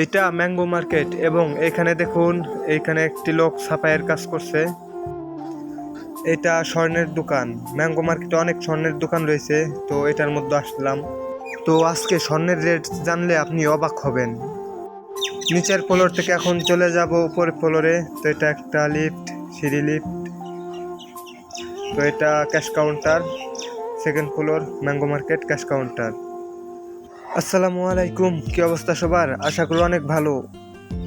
এইটা mango market এবং এখানে দেখুন এইখানে একটি লোক সাফাইয়ের কাজ করছে। এটা স্বর্ণের দোকান। ম্যাঙ্গো মার্কেটে অনেক স্বর্ণের দোকান রয়েছে, তো এটার মধ্যে আসলাম। তো আজকে স্বর্ণের রেট জানলে আপনি অবাক হবেন। নিচের ফ্লোর থেকে এখন চলে যাব উপরের ফ্লোরে। তো এটা একটা লিফট, সিঁড়ি লিফট। তো এটা cash counter, second floor, mango market cash counter. আসসালামু আলাইকুম, কি অবস্থা সবার? আশা করি অনেক ভালো।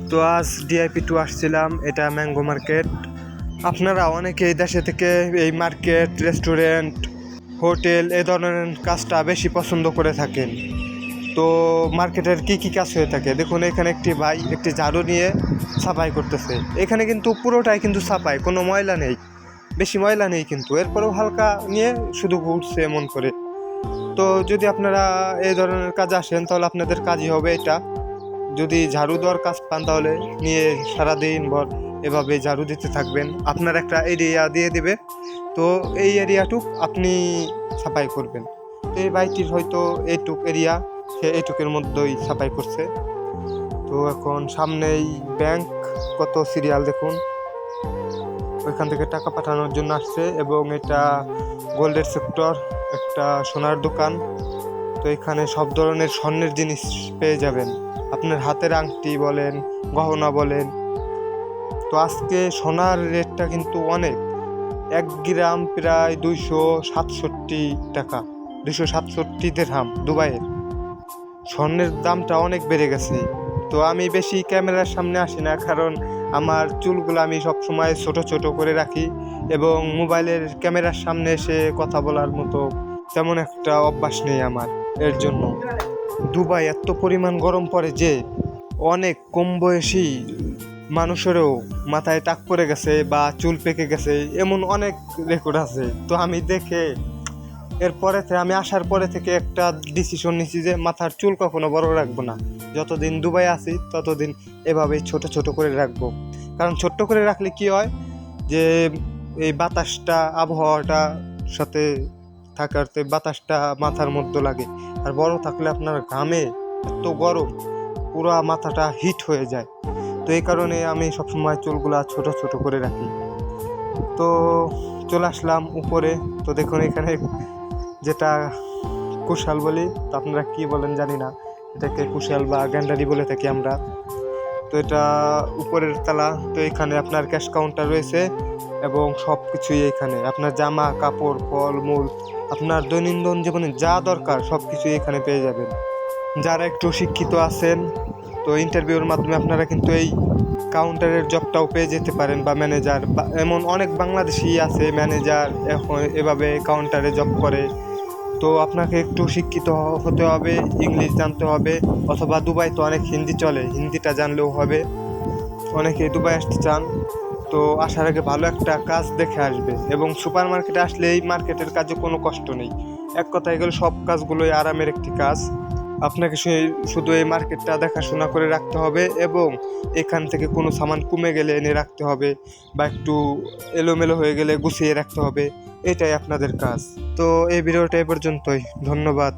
তো আজ ডিআইপি টু আসছিলাম, এটা ম্যাঙ্গো মার্কেট। আপনারা অনেকে এই দেশে থেকে এই মার্কেট, রেস্টুরেন্ট, হোটেল, এ ধরনের কাজটা বেশি পছন্দ করে থাকেন। তো মার্কেটের কি কি কাজ হয়ে থাকে? দেখুন, এখানে একটি ভাই একটি ঝাড়ু নিয়ে সাফাই করতেছে। এখানে কিন্তু পুরোটাই কিন্তু সাফাই, কোনো ময়লা নেই। বেশি ময়লা নেই কিন্তু, এরপরেও হালকা নিয়ে শুধু ঘুরছে এমন করে। তো যদি আপনারা এই ধরনের কাজ আসেন, তাহলে আপনাদের কাজই হবে এটা। যদি ঝাড়ু দেওয়ার কাজ পান, তাহলে নিয়ে সারাদিন ভর এভাবে ঝাড়ু দিতে থাকবেন। আপনার একটা এরিয়া দিয়ে দেবে। তো এই এরিয়াটুক আপনি সাফাই করবেন। তো এই বাইকটির হয়তো এইটুক এরিয়া সে এইটুকের মধ্যেই সাফাই করছে। তো এখন সামনেই ব্যাংক কত সিরিয়াল দেখুন। ওইখান থেকে টাকা পাঠানোর জন্য আসছে এবং এটা গোল্ডের সেক্টর, একটা সোনার দোকান। তো এখানে সব ধরনের স্বর্ণের জিনিস পেয়ে যাবেন। আপনার হাতের আংটি বলেন, গহনা বলেন। তো আজকে সোনার রেটটা কিন্তু অনেক। এক গ্রাম প্রায় দুইশো সাতষট্টি টাকা, দুইশো সাতষট্টি দেড়হাম দুবাইয়ের। স্বর্ণের দামটা অনেক বেড়ে গেছে। তো আমি বেশি ক্যামেরার সামনে আসি না, কারণ আমার চুলগুলো আমি সব সময় ছোট ছোট করে রাখি এবং মোবাইলের ক্যামেরার সামনে এসে কথা বলার মতো তেমন একটা অভ্যাস নেই আমার এর জন্য। দুবাই এত পরিমাণ গরম পড়ে যে অনেক কম বয়সী মানুষেরও মাথায় টাক পড়ে গেছে বা চুল পেকে গেছে, এমন অনেক রেকর্ড আছে। তো আমি দেখে এরপরে আমি আসার পরে থেকে একটা ডিসিশন নিছি যে মাথার চুল কখনো বড় রাখব না। যতদিন দুবাই আছি, ততদিন এভাবেই ছোট ছোট করে রাখব। কারণ ছোট্ট করে রাখলে কি হয় যে, এই বাতাসটা, আবহাওয়াটা সাথে থাকাতে বাতাসটা মাথার মধ্যে লাগে। আর বড় থাকলে আপনার ঘামে এত গরম, পুরো মাথাটা হিট হয়ে যায়। তো এই কারণে আমি সবসময় চুলগুলা ছোট ছোট করে রাখি। তো চলে আসলাম উপরে। তো দেখুন এখানে যেটা কুশাল বলি, তো আপনারা কি বলেন জানি না। এটাকে কুশাল বা গ্যান্ডারি বলে থাকি আমরা। তো এটা উপরের তালা, তো এখানে আপনার ক্যাশ কাউন্টার রয়েছে এবং সব কিছুই এখানে। আপনার জামা, কাপড়, ফল, মূল, আপনার দৈনন্দিন জীবনে যা দরকার সব কিছুই এখানে পেয়ে যাবেন। যারা একটু শিক্ষিত আছেন, তো ইন্টারভিউর মাধ্যমে আপনারা কিন্তু এই কাউন্টারের জবটাও পেয়ে যেতে পারেন বা ম্যানেজার বা এমন অনেক বাংলাদেশি আছে ম্যানেজার এখন এভাবে কাউন্টারে জব করে। তো আপনাকে একটু শিক্ষিত হতে হবে, ইংলিশ জানতে হবে, অথবা দুবাই তো অনেক হিন্দি চলে, হিন্দিটা জানলেও হবে। অনেকে দুবাই আসতে চান, তো আসার আগে ভালো একটা কাজ দেখে আসবে। এবং সুপার মার্কেটে আসলে এই মার্কেটের কাজে কোনো কষ্ট নেই। এক কথায় গেলে সব কাজগুলোই আরামের একটি কাজ। আপনাকে শুধু এই মার্কেটটা দেখাশোনা করে রাখতে হবে এবং এখান থেকে কোনো সামান কমে গেলে এনে রাখতে হবে বা একটু এলোমেলো হয়ে গেলে গুছিয়ে রাখতে হবে। এটাই আপনাদের কাজ। তো এই ভিডিওটা এ পর্যন্তই। ধন্যবাদ।